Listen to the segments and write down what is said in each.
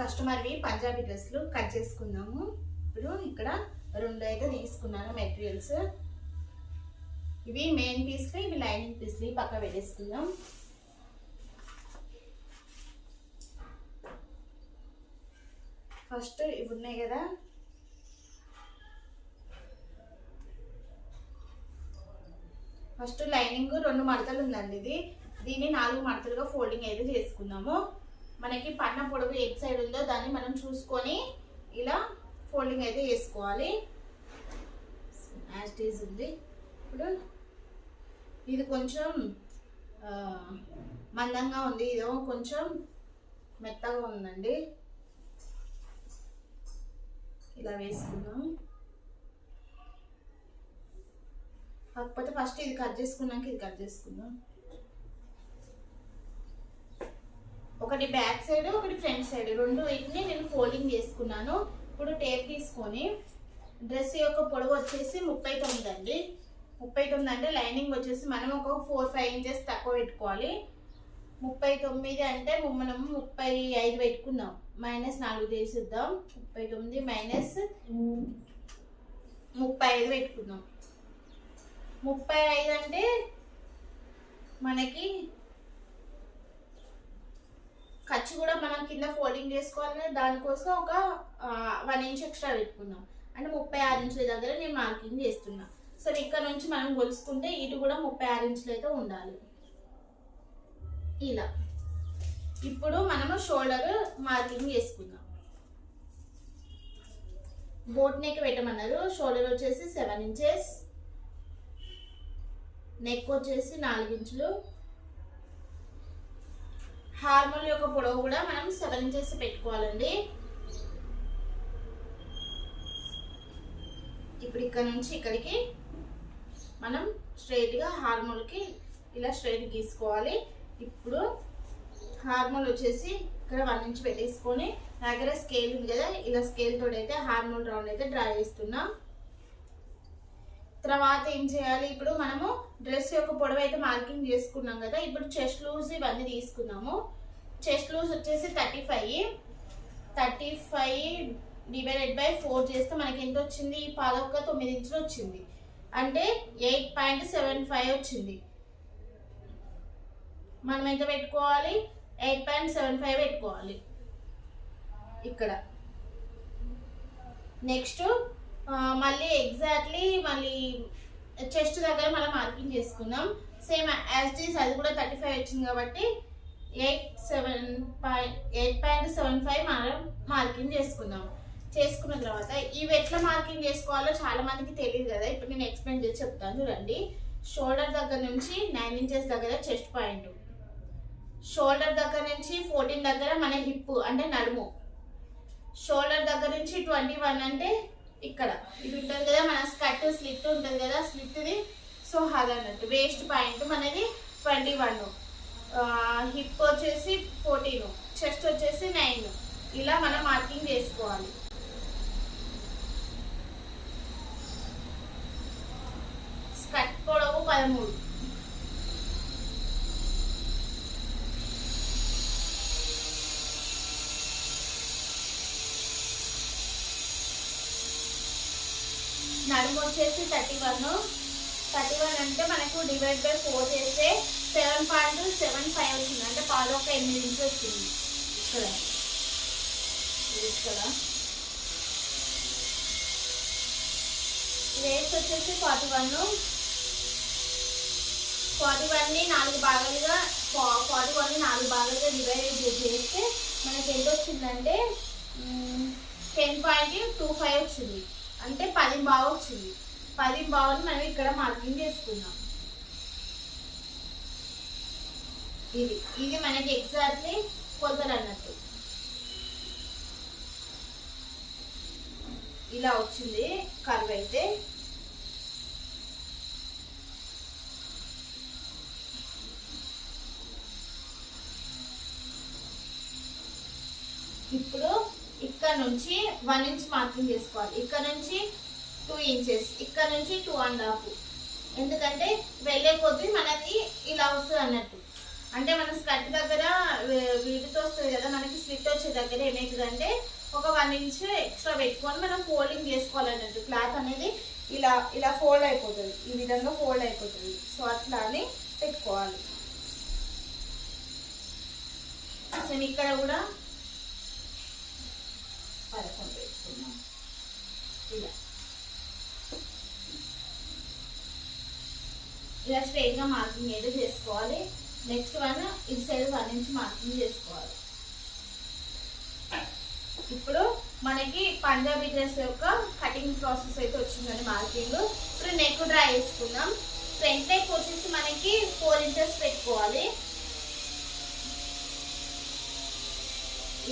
కస్టమర్వి పంజాబీ డ్రెస్లు కట్ చేసుకుందాము. ఇప్పుడు ఇక్కడ రెండు అయితే తీసుకున్నాను మెటీరియల్స్. ఇవి మెయిన్ పీస్లు ఇవి లైనింగ్ పీస్లు పక్క పెట్టేసుకుందాం. ఫస్ట్ ఇవి ఉన్నాయి కదా. ఫస్ట్ లైనింగ్ రెండు మడతలు ఉందండి ఇది. దీన్ని నాలుగు మడతలుగా ఫోల్డింగ్ అయితే చేసుకుందాము. మనకి పన్న పొడవు ఎట్ సైడ్ ఉందో దాన్ని మనం చూసుకొని ఇలా ఫోల్డింగ్ అయితే వేసుకోవాలి యాస్టీజ్ ఉంది. ఇప్పుడు ఇది కొంచెం మందంగా ఉంది. ఇదో కొంచెం మెత్తగా ఉందండి. ఇలా వేసుకుందాం. కాకపోతే ఫస్ట్ ఇది కట్ చేసుకున్నాక ఇది కట్ చేసుకుందాం. ఒకటి బ్యాక్ సైడ్ ఒకటి ఫ్రంట్ సైడ్. రెండు వీటిని నేను ఫోల్డింగ్ చేసుకున్నాను ఇప్పుడు టేప్ తీసుకొని డ్రెస్ యొక్క పొడవు వచ్చేసి ముప్పై తొమ్మిది అండి. ముప్పై తొమ్మిది అంటే లైనింగ్ వచ్చేసి మనం ఒక ఫోర్ ఫైవ్ ఇంచెస్ తక్కువ పెట్టుకోవాలి. ముప్పై తొమ్మిది అంటే మనం ముప్పై ఐదు పెట్టుకుందాం మైనస్ నాలుగు తీసిద్దాం ముప్పై తొమ్మిది మైనస్ ముప్పై ఐదు పెట్టుకుందాం ముప్పై ఐదు అంటే మనకి ఖర్చు కూడా మనం కింద ఫోల్డింగ్ చేసుకోవాలి దానికోసం ఒక వన్ ఇంచ్ ఎక్స్ట్రా పెట్టుకుందాం. అంటే ముప్పై ఆరు ఇంచుల దగ్గర నేను మార్కింగ్ చేస్తున్నా. సరే ఇక్కడ నుంచి మనం కొలుసుకుంటే ఇటు కూడా ముప్పై ఆరు ఇంచులు అయితే ఉండాలి. ఇలా. ఇప్పుడు మనము షోల్డర్ మార్కింగ్ చేసుకుందాం. బోట్ నెక్ పెట్టమన్నారు. షోల్డర్ వచ్చేసి సెవెన్ ఇంచెస్ నెక్ వచ్చేసి నాలుగు ఇంచులు. హార్మోన్ యొక్క పొడవు కూడా మనం సెవెన్ ఇంచెస్ పెట్టుకోవాలండి. ఇప్పుడు ఇక్కడ నుంచి ఇక్కడికి మనం స్ట్రైట్గా హార్మోన్కి ఇలా స్ట్రైట్ గీసుకోవాలి. ఇప్పుడు హార్మోన్ వచ్చేసి ఇక్కడ వన్ ఇంచ్ పెట్టేసుకొని నా దగ్గర స్కేల్ ఉంది కదా ఇలా స్కేల్ తోటి అయితే హార్మోన్ రౌండ్ అయితే డ్రా చేస్తున్నాం. తర్వాత ఏం చేయాలి? ఇప్పుడు మనము డ్రెస్ యొక్క పొడవు అయితే మార్కింగ్ చేసుకున్నాం కదా ఇప్పుడు చెస్ట్ లూజ్ ఇవన్నీ తీసుకున్నాము చెస్ట్ లూజ్ వచ్చేసి thirty five. Thirty five divided by four చేస్తే మనకి ఎంత వచ్చింది? ఈ పాదొక్క తొమ్మిది ఇంచులు వచ్చింది. అంటే ఎయిట్ పాయింట్ సెవెన్ ఫైవ్ వచ్చింది. మనం ఎంత పెట్టుకోవాలి? ఎయిట్ పాయింట్ సెవెన్ ఫైవ్ పెట్టుకోవాలి. ఇక్కడ. నెక్స్ట్ మళ్ళీ ఎగ్జాక్ట్లీ మళ్ళీ చెస్ట్ దగ్గర మనం మార్కింగ్ చేసుకుందాం. సేమ్ యాజ్ డీస్ అది కూడా థర్టీ ఫైవ్ వచ్చింది కాబట్టి eight seven point eight point seven five మనం మార్కింగ్ చేసుకుందాం. చేసుకున్న తర్వాత ఇవి ఎట్లా మార్కింగ్ చేసుకోవాలో చాలా మందికి తెలియదు కదా. ఇప్పుడు నేను ఎక్స్ప్లెయిన్ చేసి చెప్తాను చూడండి. షోల్డర్ దగ్గర నుంచి నైన్ ఇంచెస్ దగ్గర చెస్ట్ పాయింట్ షోల్డర్ దగ్గర నుంచి ఫోర్టీన్ దగ్గర మన హిప్ అంటే నడుము. షోల్డర్ దగ్గర నుంచి ట్వంటీ వన్ అంటే ఇక్కడ. ఇది ఉంటుంది కదా మన స్కర్ట్ స్లిట్ ఉంటుంది కదా స్లిట్ది? సో అది అన్నట్టు వేస్ట్ పాయింట్ మనది ట్వంటీ వన్. హిప్ వచ్చేసి ఫోర్టీన్. చెస్ట్ వచ్చేసి నైన్. ఇలా మనం మార్కింగ్ చేసుకోవాలి. స్కర్ట్ పొడవు పదమూడు నడుము వచ్చేసి థర్టీ వన్. థర్టీ వన్ అంటే మనకు డివైడ్ బై ఫోర్ చేస్తే సెవెన్ పాయింట్ సెవెన్ ఫైవ్ వచ్చింది. అంటే పాలు ఒక ఎనిమిది ఇంచు వచ్చింది. ఇక్కడ. ఇది ఇక్కడ. వచ్చేసి ఫార్టీ వన్ ఫార్టీ వన్ని నాలుగు భాగాలుగా ఫార్టీ వన్ నాలుగు భాగాలుగా డివైడ్ చేస్తే మనకి ఎంత వచ్చిందంటే టెన్ పాయింట్ టూ ఫైవ్ వచ్చింది. అంటే పది బాగా వచ్చింది. పది బావుని మనం ఇక్కడ మార్కింగ్ చేసుకున్నాం. ఇది ఇది మనకి ఎగ్జాక్ట్లీ కొలతలు అన్నట్టు. ఇలా వచ్చింది కర్వ్ అయితే. ఇప్పుడు ఇక్కడ నుంచి వన్ ఇంచ్ మార్కింగ్ చేసుకోవాలి. ఇక్కడ నుంచి టూ ఇంచెస్ ఇక్కడ నుంచి టూ అండ్ హాఫ్ ఎందుకంటే వెళ్ళే కొద్దీ మనది ఇలా వస్తుంది అన్నట్టు. అంటే మన స్కర్ట్ దగ్గర వీటితో వస్తుంది కదా మనకి స్లిట్ వచ్చే దగ్గర ఏమవుతుందంటే ఒక వన్ ఇంచ్ ఎక్స్ట్రా పెట్టుకొని మనం ఫోల్డింగ్ చేసుకోవాలన్నట్టు. క్లాత్ అనేది ఇలా ఇలా ఫోల్డ్ అయిపోతుంది. ఈ విధంగా ఫోల్డ్ అయిపోతుంది. సో అట్లా అని పెట్టుకోవాలి. అసలు ఇక్కడ కూడా ఇలా స్ట్రైట్ మార్కింగ్ అయితే చేసుకోవాలి. నెక్స్ట్ వన్ ఇటు సైడ్ వన్ ఇంచ్ మార్కింగ్ చేసుకోవాలి. ఇప్పుడు మనకి పంజాబీ డ్రెస్ యొక్క కటింగ్ ప్రాసెస్ అయితే వచ్చిందండి మార్కింగ్ ఇప్పుడు నెక్ డ్రా చేసుకుందాం ఫ్రంట్ నెక్ వచ్చేసి మనకి ఫోర్ ఇంచెస్ పెట్టుకోవాలి.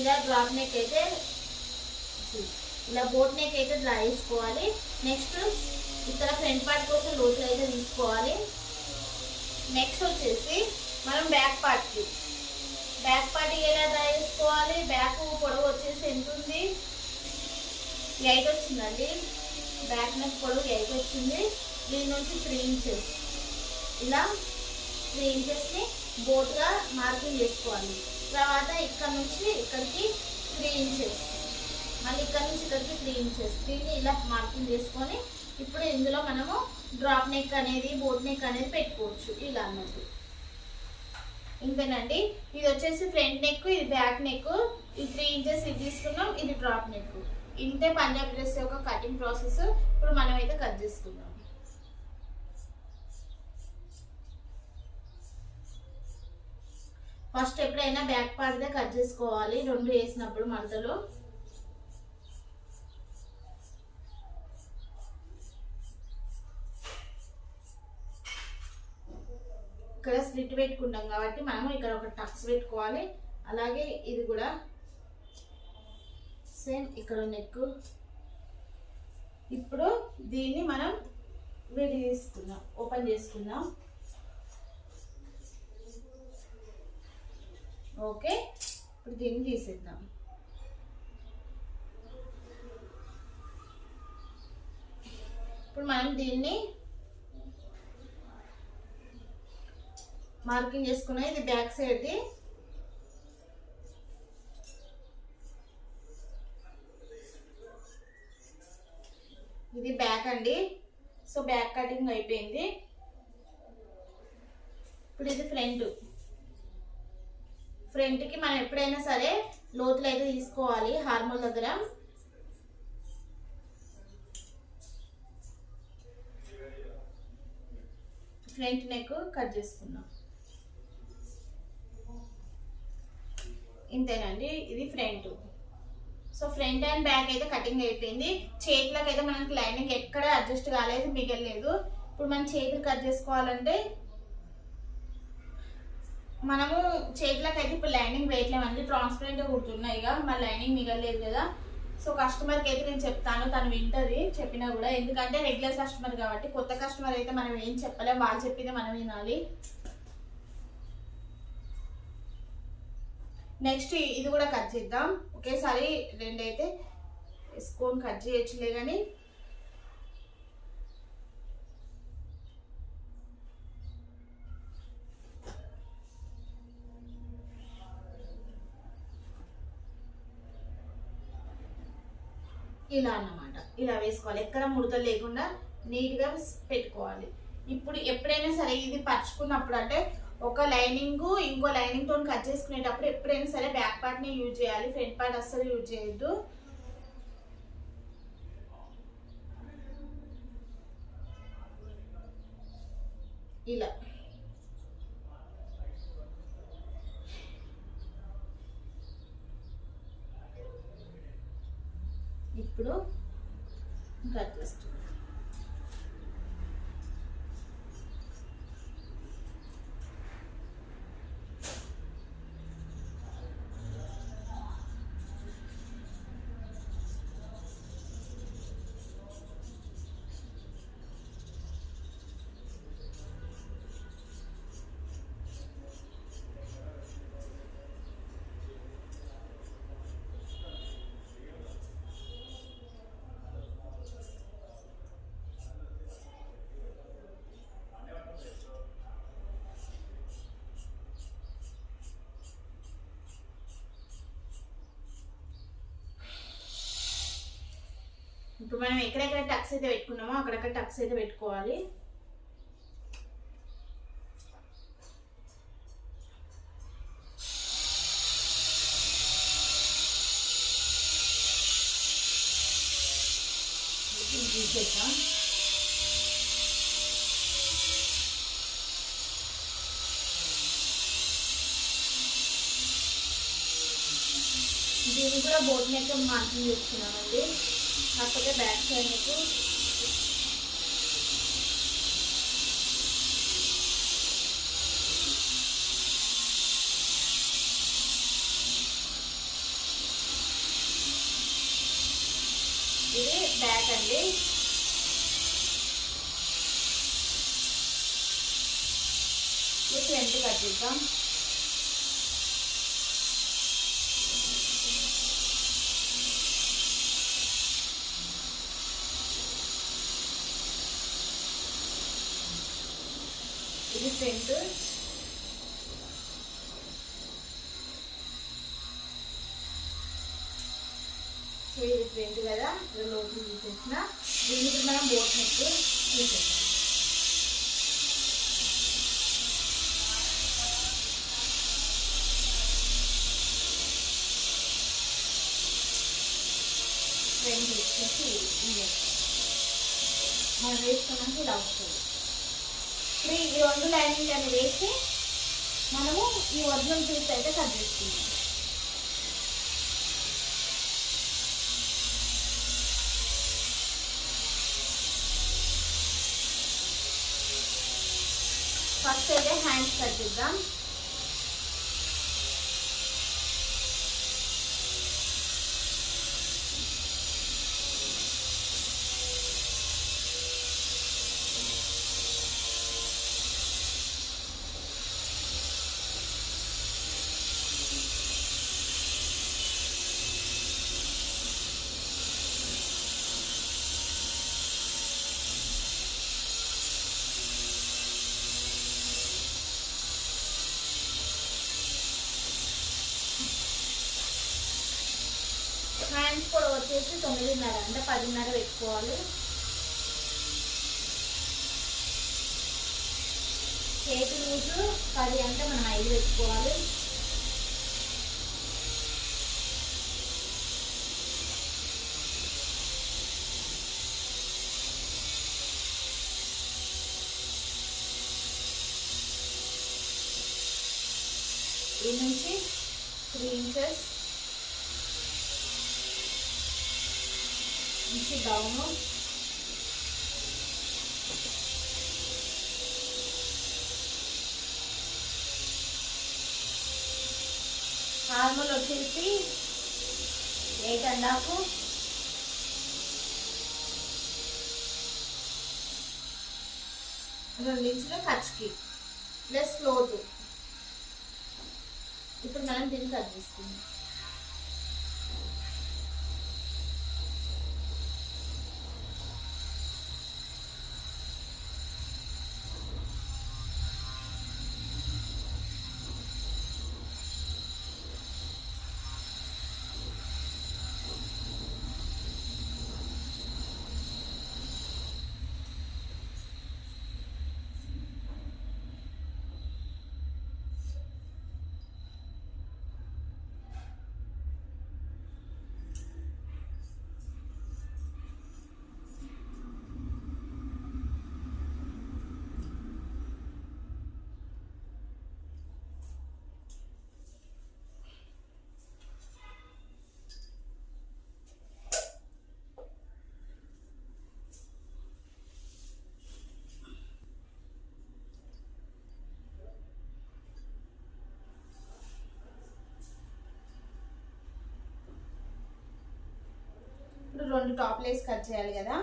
ఇలా డ్రాప్ నెక్ అయితే ఇలా బోట్ నెక్ అయితే డ్రా చేసుకోవాలి నెక్స్ట్ ఇక్కడ ఫ్రంట్ పార్ట్ కోసం లోతులు అయితే తీసుకోవాలి. నెక్స్ట్ వచ్చేసి మనం బ్యాక్ పార్ట్కి బ్యాక్ పార్ట్ ఎలా డ్రా చేసుకోవాలి? బ్యాక్ పొడవు వచ్చేసి ఎంత ఉంది? ఎయిట్ వచ్చిందండి. బ్యాక్ నెక్ పొడవు ఎయిట్ వచ్చింది. దీని నుంచి త్రీ ఇంచెస్ ఇలా త్రీ ఇంచెస్ని బోట్గా మార్కింగ్ చేసుకోవాలి. తర్వాత ఇక్కడ నుంచి ఇక్కడికి త్రీ ఇంచెస్ మళ్ళీ ఇక్కడ నుంచి ఇక్కడికి త్రీ ఇంచెస్ దీన్ని ఇలా మార్కింగ్ చేసుకొని ఇప్పుడు ఇందులో మనము డ్రాప్ నెక్ అనేది బోట్ నెక్ అనేది పెట్టుకోవచ్చు. ఇలా అన్నట్టు. ఇంతేనండి. ఇది వచ్చేసి ఫ్రంట్ నెక్ ఇది బ్యాక్ నెక్ ఇది త్రీ ఇంచెస్ ఇది తీసుకున్నాం ఇది డ్రాప్ నెక్ ఇంతే పంజాబ్ డ్రెస్ యొక్క కటింగ్ ప్రాసెస్ ఇప్పుడు మనం అయితే కట్ చేసుకుందాం. ఫస్ట్ ఎప్పుడైనా బ్యాక్ పార్ట్దే కట్ చేసుకోవాలి. రెండు వేసినప్పుడు మడతలు ఇక్కడ స్లిట్ పెట్టుకుంటాం కాబట్టి మనం ఇక్కడ ఒక టక్స్ పెట్టుకోవాలి. అలాగే ఇది కూడా సేమ్ ఇక్కడ నెక్ ఇప్పుడు దీన్ని మనం విడి తీసుకుందాం ఓపెన్ చేసుకుందాం. ఓకే ఇప్పుడు దీన్ని తీసేద్దాం. ఇప్పుడు మనం దీన్ని మార్కింగ్ చేసుకున్నాం ఇది బ్యాక్ సైడ్ది ఇది బ్యాక్ అండి. సో బ్యాక్ కటింగ్ అయిపోయింది. ఇప్పుడు ఇది ఫ్రంట్. ఫ్రంట్కి మనం ఎప్పుడైనా సరే లోతులు అయితే తీసుకోవాలి హార్మోన్ దగ్గర. ఫ్రంట్ నెక్ కట్ చేసుకున్నాం ఇంతేనండి ఇది front. So front and back అయితే కటింగ్ అయిపోయింది. చేతులకు అయితే మనకి లైనింగ్ ఎక్కడ అడ్జస్ట్ కాలేదు మిగలలేదు. ఇప్పుడు మనం చేతులు కట్ చేసుకోవాలంటే మనము చేతులకు అయితే ఇప్పుడు లైనింగ్ వేయట్లేమండి ట్రాన్స్పరెంట్ కుడుతున్నాయి ఇక. మన లైనింగ్ మిగలలేదు కదా. సో కస్టమర్కి అయితే నేను చెప్తాను తను వింటది చెప్పినా కూడా. ఎందుకంటే రెగ్యులర్ కస్టమర్ కాబట్టి కొత్త కస్టమర్ అయితే మనం ఏం చెప్పలేం. వాళ్ళు చెప్పింది మనం వినాలి. నెక్స్ట్ ఇది కూడా కట్ చేద్దాం. ఒకేసారి రెండైతే వేసుకొని కట్ చేయొచ్చులే కానీ ఇలా అన్నమాట. ఇలా వేసుకోవాలి. ఎక్కడ ముడతలు లేకుండా నీట్గా పెట్టుకోవాలి. ఇప్పుడు ఎప్పుడైనా సరే ఇది పరుచుకున్నప్పుడు అంటే ఒక లైనింగ్ ఇంకో లైనింగ్తో కట్ చేసుకునేటప్పుడు ఎప్పుడైనా సరే బ్యాక్ పార్ట్ని యూజ్ చేయాలి ఫ్రంట్ పార్ట్ అస్సలు యూజ్ చేయొద్దు. ఇప్పుడు మనం ఎక్కడెక్కడ టక్స్ అయితే పెట్టుకున్నామో అక్కడక్కడ టక్స్ అయితే పెట్టుకోవాలి. తీసేద్దాం. దీన్ని కూడా బోట్ నెక్ మార్కింగ్ చేసుకున్నామండి కాకపోతే బ్యాక్ సైడ్ మీకు ఇది బ్యాక్ అండి ఇది ఫ్రంట్ కట్ చేద్దాం ఇది ఫ్రంట్ సో ఇది ఫ్రంట్ కదా. ఇది లోపల తీసేసిన. దీనికి మనం బోట్ నెక్ తీసేస్తాం ఫ్రంట్ వచ్చేసి ఈ మనం వేసుకున్నాక ఇలా వస్తుంది ఇప్పుడు ఈ రెండు లైనింగ్ అని వేసి మనము ఈ ఒరిజినల్ పీస్ అయితే కట్ చేసుకుందాం. ఫస్ట్ అయితే హ్యాండ్స్ కట్ చేద్దాం. హ్యాండ్స్ కూడా వచ్చేసి తొమ్మిదిన్నర అంటే పదిన్నర పెట్టుకోవాలి. చేతి లూజు పది అంటే మనం ఐదు పెట్టుకోవాలి. ఈ నుంచి త్రీ ఇంచెస్. నుంచి డౌను నార్మల్ వచ్చేసి ఎయిట్ అండ్ హాఫ్ రెండు ఇంచులు ఖర్చుకి ప్లస్ లోతు ఇప్పుడు మనం దీన్ని కట్ చేసుకుందాం ఇప్పుడు రెండు టాప్ లేస్ కట్ చేయాలి కదా.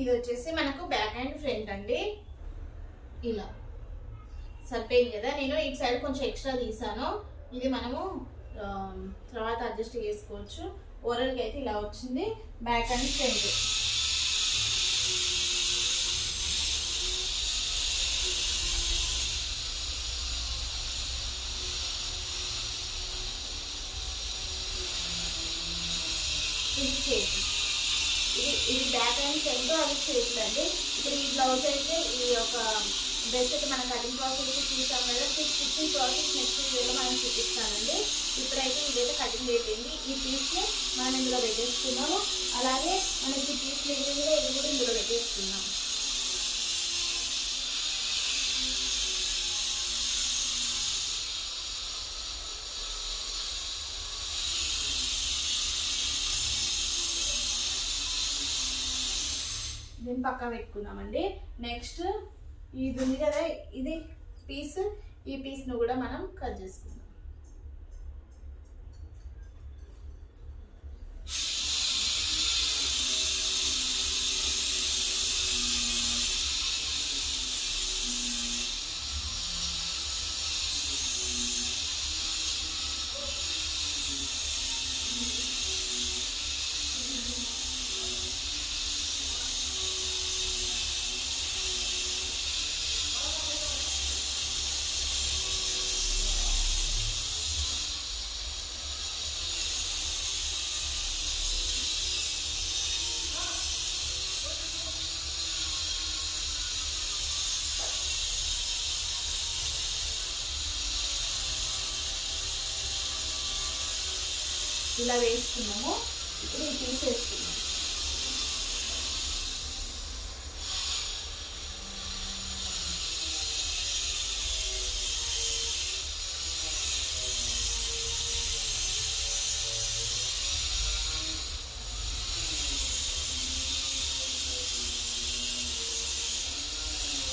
ఇది వచ్చేసి మనకు బ్యాక్ అండ్ ఫ్రంట్ అండి. ఇలా. సరిపోయింది కదా. నేను ఇటు సైడ్ కొంచెం ఎక్స్ట్రా తీసాను. ఇది మనము తర్వాత అడ్జస్ట్ చేసుకోవచ్చు. ఓరల్కి అయితే ఇలా వచ్చింది. బ్యాక్ అండ్ ఫ్రంట్ ఇది చేతి ఇది ఇది బ్యాక్ అండ్ ఫ్రంట్ అది చేతులు అండి ఇప్పుడు ఈ బ్లౌజ్ అయితే ఈ యొక్క డ్రెస్ అయితే మనం కటింగ్ ప్రాసెస్ చూసాం కదా. స్టిచ్చింగ్ ప్రాసెస్ నెక్స్ట్ వీడియోలో మనం చూపిస్తానండి. ఇప్పుడైతే ఇదైతే కటింగ్ అయిపోయింది. ఈ పీస్ని మనం ఇందులో పెట్టేసుకున్నాము అలాగే మనకి పీస్ మిగిలింది కూడా ఇది కూడా ఇందులో పెట్టేసుకున్నాము దీన్ని పక్కన పెట్టుకున్నామండి నెక్స్ట్ ఇది ఉంది కదా ఇది పీస్ ఈ పీస్ను కూడా మనం కట్ చేసుకుందాం. ఇలా వేసుకున్నాము ఇప్పుడు ఇది తీసేసుకున్నాము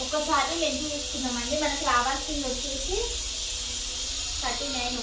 ఒకసారి లెంత్ తీసుకున్నామండి మనకి రావాల్సింది వచ్చేసి థర్టీ నైన్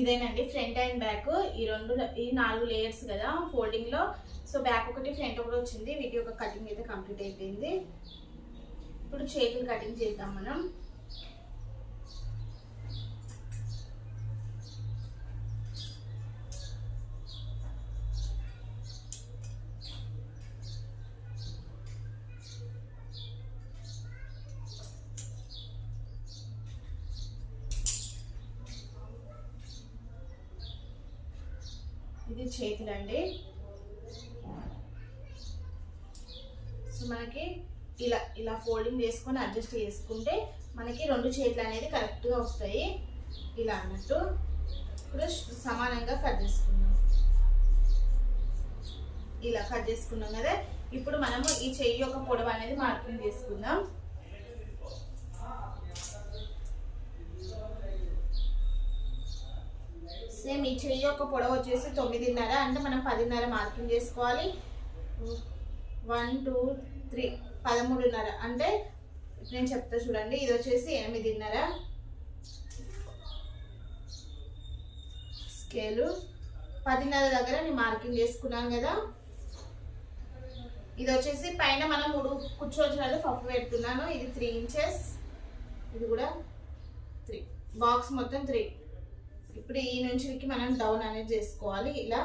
ఇదేనండి ఫ్రంట్ అండ్ బ్యాక్ ఈ రెండు ఈ నాలుగు లేయర్స్ కదా ఫోల్డింగ్లో. సో బ్యాక్ ఒకటి ఫ్రంట్ ఒకటి వచ్చింది. వీటి యొక్క కటింగ్ అయితే కంప్లీట్ అయిపోయింది. ఇప్పుడు చేతులు కటింగ్ చేద్దాం మనం. ఇది చేతులండి. మనకి ఇలా ఇలా ఫోల్డింగ్ చేసుకొని అడ్జస్ట్ చేసుకుంటే మనకి రెండు చేతులు అనేది కరెక్ట్గా వస్తాయి. ఇలా అన్నట్టు. ఇప్పుడు సమానంగా కట్ చేసుకున్నాం ఇలా కట్ చేసుకున్నాం కదా. ఇప్పుడు మనము ఈ చెయ్యి యొక్క పొడవు అనేది మార్కింగ్ చేసుకుందాం సేమ్ ఈ చెయ్యి యొక్క పొడవు వచ్చేసి తొమ్మిదిన్నర అంటే మనం పదిన్నర మార్కింగ్ చేసుకోవాలి. వన్ టూ త్రీ పదమూడున్నర అంటే నేను చెప్తా చూడండి. ఇది వచ్చేసి ఎనిమిదిన్నర. స్కేలు. పదిన్నర దగ్గర నేను మార్కింగ్ చేసుకున్నాను కదా. ఇది వచ్చేసి పైన మనం మూడు కూర్చోవచ్చినట్టు పప్పు పెడుతున్నాను. ఇది త్రీ ఇంచెస్. ఇది కూడా త్రీ. బాక్స్ మొత్తం త్రీ. ఇప్పుడు ఈ నుంచి మనం డౌన్ అనేది చేసుకోవాలి. ఇలా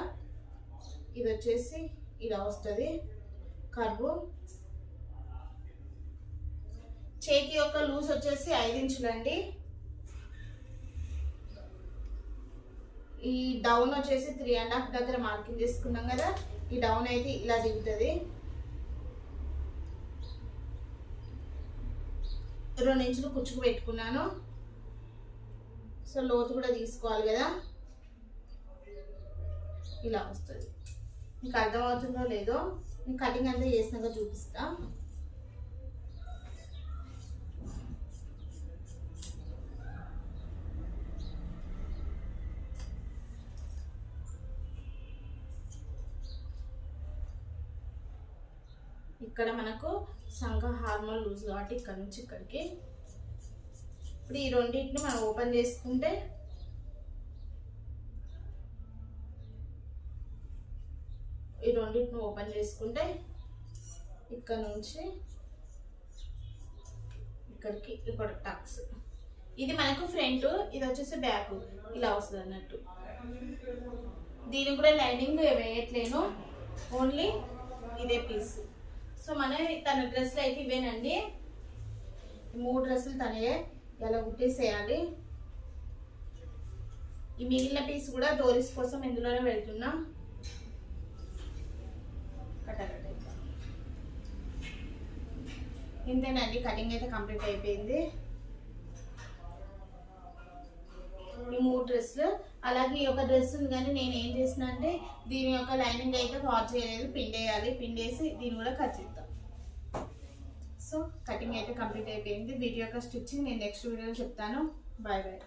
ఇది వచ్చేసి ఇలా వస్తుంది. కర్వు చేతి యొక్క లూజ్ వచ్చేసి ఐదు ఇంచులండి. ఈ డౌన్ వచ్చేసి త్రీ అండ్ హాఫ్ దగ్గర మార్కింగ్ చేసుకున్నాం కదా ఈ డౌన్ అయితే ఇలా దిగుతుంది. రెండు ఇంచులు కుచ్చుకు పెట్టుకున్నాను. సో లోతు కూడా తీసుకోవాలి కదా. ఇలా వస్తుంది. మీకు అర్థమవుతుందో లేదో నేను కటింగ్ అంతా చేసినాక చూపిస్తా. ఇక్కడ మనకు సంఘ హార్మోన్ లూజ్ కాబట్టి ఇక్కడ నుంచి ఇక్కడికి ఇప్పుడు ఈ రెండింటిని మనం ఓపెన్ చేసుకుంటే ఈ రెండింటిని ఓపెన్ చేసుకుంటే ఇక్కడ నుంచి ఇక్కడికి ఇక్కడ టక్స్. ఇది మనకు ఫ్రంట్ ఇది వచ్చేసి బ్యాక్. ఇలా వస్తుంది అన్నట్టు. దీనికి కూడా లైనింగ్ వేయట్లేను. ఓన్లీ ఇదే పీస్ సో మన తన డ్రెస్లు అయితే ఇవేనండి. మూడు డ్రెస్సులు తనయే ఎలా కుట్టేసేయాలి. ఈ మిగిలిన పీస్ కూడా డోరీస్ కోసం ఇందులోనే వెళ్తున్నా. ఇంతేనండి కటింగ్ అయితే కంప్లీట్ అయిపోయింది. ఈ మూడు డ్రెస్సులు అలాగే ఈ యొక్క డ్రెస్ ఉంది కానీ నేను ఏం చేసిన అంటే దీని యొక్క లైనింగ్ అయితే వాచ్ చేయలేదు పిండేయాలి పిండేసి దీన్ని కూడా కట్ సో కటింగ్ అయితే కంప్లీట్ అయిపోయింది. వీడియో యొక్క స్టిచ్చింగ్ నేను నెక్స్ట్ వీడియోలో చెప్తాను. Bye bye